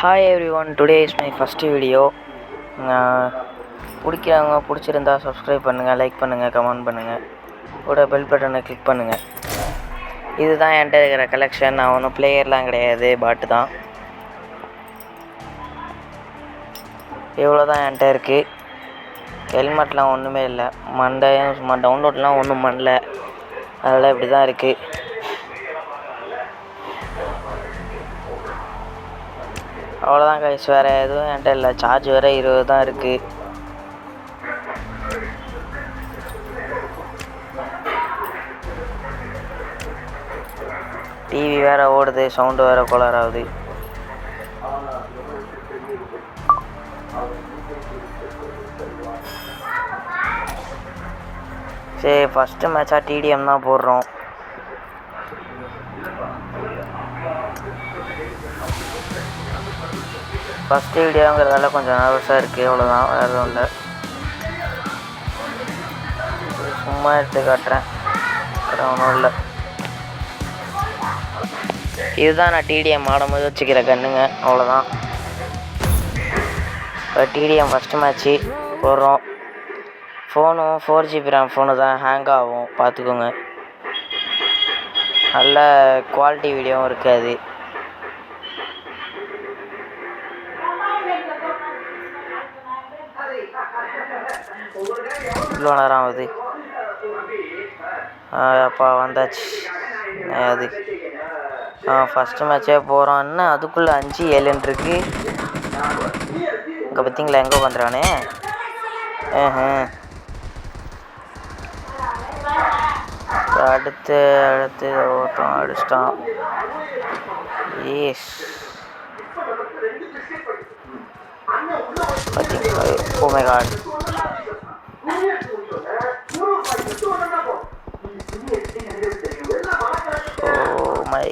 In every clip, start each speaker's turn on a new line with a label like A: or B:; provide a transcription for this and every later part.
A: Hi everyone today is my first video பிடிக்கிறவங்க பிடிச்சிருந்தா subscribe பண்ணுங்கள் like பண்ணுங்கள் கமெண்ட் பண்ணுங்கள் கூட பெல் பட்டனை கிளிக் பண்ணுங்கள் இதுதான் என்கிட்ட இருக்கிற கலெக்ஷன் நான் ஒன்றும் பிளேயர்லாம் கிடையாது பாட்டு தான். இவ்வளோ தான் என்கிட்ட இருக்குது ஹெல்மெட்லாம் ஒன்றுமே இல்லை. மண்டையும் சும்மா டவுன்லோட்லாம் ஒன்றும் பண்ணல. அதெல்லாம் இப்படி தான் இருக்குது அவ்வளோதான் கைஸ் வேறு எதுவும் என்கிட்ட இல்லை. சார்ஜ் வேறு இருபது தான் இருக்குது டிவி வேறு ஓடுது. சவுண்டு வேறு கோளாறு ஆகுது. சரி ஃபஸ்ட்டு மேட்சாக டிடிஎம் தான் போடுறோம். ஃபஸ்ட்டு வீடியோங்கிறதால கொஞ்சம் நர்வஸாக இருக்குது அவ்வளோதான் வேறு எதுவும் இல்லை. சும்மா எடுத்து காட்டுறேன். வேறு ஒன்றும் இல்லை. இதுதான் நான் டிடிஎம் ஆடும்போது வச்சுக்கிற கண்ணுங்க. அவ்வளோதான் இப்போ டிடிஎம் ஃபஸ்ட்டு மேட்ச்சு போடுறோம். ஃபோனும் ஃபோர் ஜிபி ரேம் ஃபோனு தான் ஹேங் ஆகும். பார்த்துக்கோங்க. நல்ல குவாலிட்டி வீடியோவும் இருக்காது. இவ்வளோ நேரம் ஆகுது அப்பா வந்தாச்சு. அது. ஃபஸ்ட்டு மேட்ச்சே போகிறோம் என்ன அதுக்குள்ளே அஞ்சு ஏழுன்னு இருக்கு. இங்கே பார்த்தீங்களா எங்கே உட்காந்துருக்கானே அடுத்து அடுத்து ஓட்டம் அடிச்சிட்டான். ஏஸ் பார்த்தீங்களா ஓ மை காட் ஓ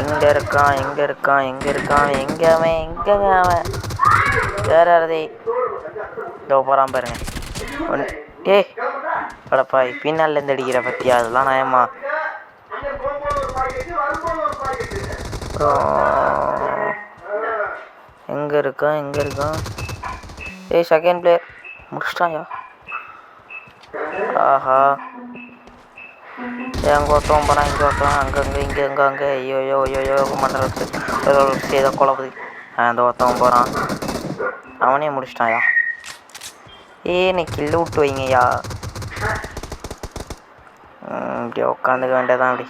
A: எங்க இருக்கான் எங்க இருக்கான் எங்க இருக்கான் எங்க அவன் எங்கங்க அவன் வேற யாரதே? இதோ போறான் பாருங்க. ஏ படப்பாய் பின்னால இருந்து அடிக்கிற பத்தியா? அதெல்லாம் நயமா அப்புறம் எங்க இருக்கான் எங்க இருக்கான்? ஏய் செகண்ட் பிளேயர் முடிச்சிட்டாயா ஆஹா. எங்கோட்டம் அங்கே ஒருத்தவன் போகிறான் இங்கே ஒருத்தவன் அங்கே. அங்கே இங்கே ஐயோயோ அங்கே ஏதோ ஏதோ குழப்புது அந்த ஒருத்தவன் போகிறான் அவனே முடிச்சிட்டாயா ஏ நீ கில்லு விட்டு வைங்கய்யா. இப்படி உட்காந்துக்க வேண்டியதான் அப்படி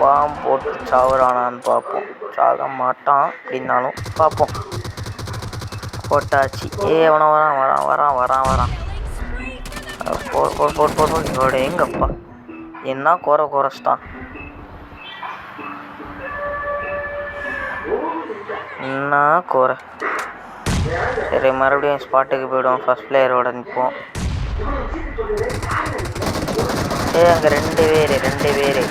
A: பாம் போட்டு சாவுறானான்னு பார்ப்போம். சாக மாட்டான் அப்படின்னாலும் பார்ப்போம். போட்டாச்சு. ஏ அவனை வரான் வரான் வரான் வரான் வரான். அஹ் போர் போர் போர் போர் போர் இதோட எங்கப்பா? என்ன குறை குறைச்சிட்டான்? என்ன குறை? சரி மறுபடியும் ஸ்பாட்டுக்கு போயிடுவோம். ஃபஸ்ட் பிளேயரோட நிற்போம் ஏ அங்கே ரெண்டு பேர் ரெண்டு பேர்.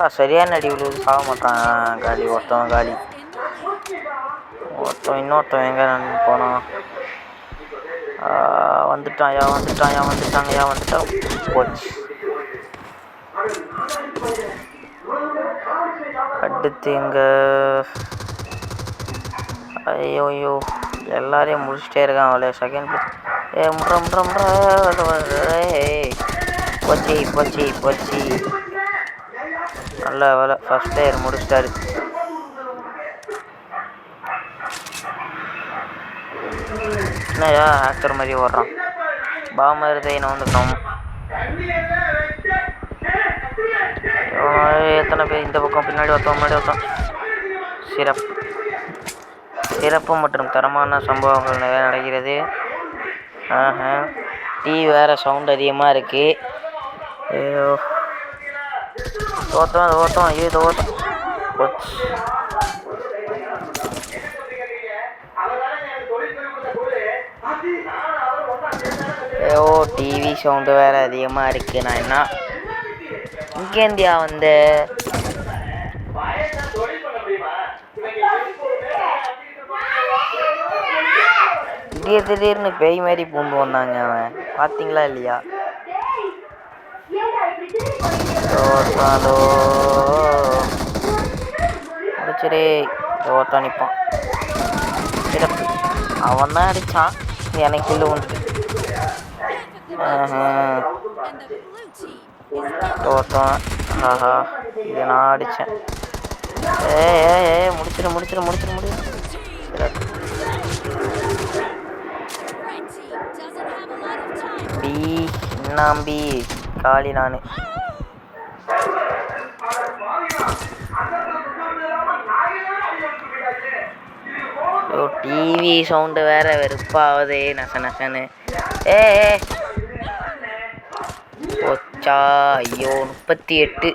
A: ஆ சரியான அடி விழுது. சாக மாட்டான். காலி. ஒருத்தவன் காலி. ஒருத்தன் இன்னொருத்தன் எங்கே நான் போனான் ஆ, வந்துட்டான்யா வந்துட்டான்யா வந்துட்டாங்கய்யா வந்துட்டான். போச்சு. அடுத்து எங்க ஐயோ ஐயோ. எல்லாரையும் முடிச்சிட்டே இருக்கான் அவளே செகண்ட் ஏ முட்ற முட்ற முட்ற போச்சு போச்சு போச்சு. நல்ல வேலை ஃபஸ்ட் இயர் முடிச்சிட்டாரு. என்னையா ஆக்டர் மாதிரி ஓடுறான். பாமர் தைன எத்தனை பேர் இந்த பக்கம் பின்னாடி ஒருத்தன் முன்னாடி ஒருத்தன். சிறப்பு. சிறப்பு மற்றும் தரமான சம்பவங்கள் நிறைய நடக்கிறது. ஆஹா. டீ வேறு சவுண்ட் அதிகமாக இருக்குது ஐயோ. ஓட்டம் அது ஐயோ இது ஓட்டம் ஐயோ டிவி சவுண்டு வேறு அதிகமாக இருக்கு. நான் என்ன? இங்கேந்தியா வந்து திடீர் திடீர்னு பேய் மாதிரி பூந்து வந்தாங்க அவன். பார்த்தீங்களா இல்லையா? தோத்தாலோ முடிச்சிடே நிற்பான் அவன் தான் அடித்தான் எனக்கு இல்லை உண்டு தோட்டம் ஆஹா. இது நான் அடித்தேன் ஏ ஏ ஏ முடிச்சிரு முடிச்சிரு முடிச்சிரு முடியும் பி என்னாம்பி காளி நான். ஓ டிவி சவுண்டு வேற வெறுப்பாகுது நச நசன்னு. ஏ ஏ போச்சா ஐயோ முப்பத்தி எட்டு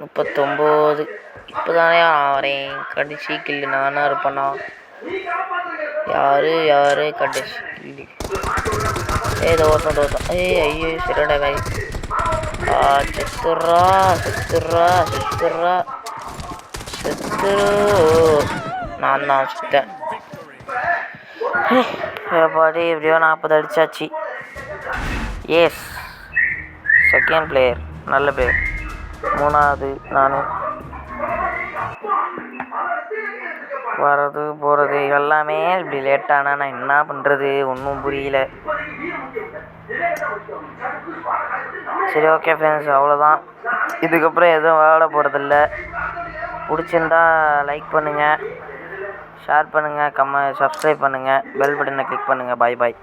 A: முப்பத்தொம்போது. இப்போதானே நான் வரேன். கடைசி கில்லு நானாக இருப்பேனா? யாரு யாரு? கடைசி கில்லு. ஏதோ தோட்டம் தோட்டம் ஏய் ஐயோ சிறடா கை. ஆ செத்துறா செத்துறா செத்துறா செத்துரு நான் தான் சுத்தேன் பாடி எப்படியோ நாற்பது அடிச்சாச்சு. எஸ் செகண்ட் பிளேயர் நல்ல பிளேயர் மூணாவது நான். வரது போகிறது எல்லாமே இப்படி லேட்டானா நான் என்ன பண்ணுறது ஒன்றும் புரியல. சரி ஓகே ஃப்ரெண்ட்ஸ் அவ்வளோதான் இதுக்கப்புறம் எதுவும் விளாட போகிறதில்ல பிடிச்சிருந்தா லைக் பண்ணுங்கள் ஷேர் பண்ணுங்கள் கம்ம சப்ஸ்கிரைப் பண்ணுங்கள் பெல் பட்டனை கிளிக் பண்ணுங்கள் பாய் பாய்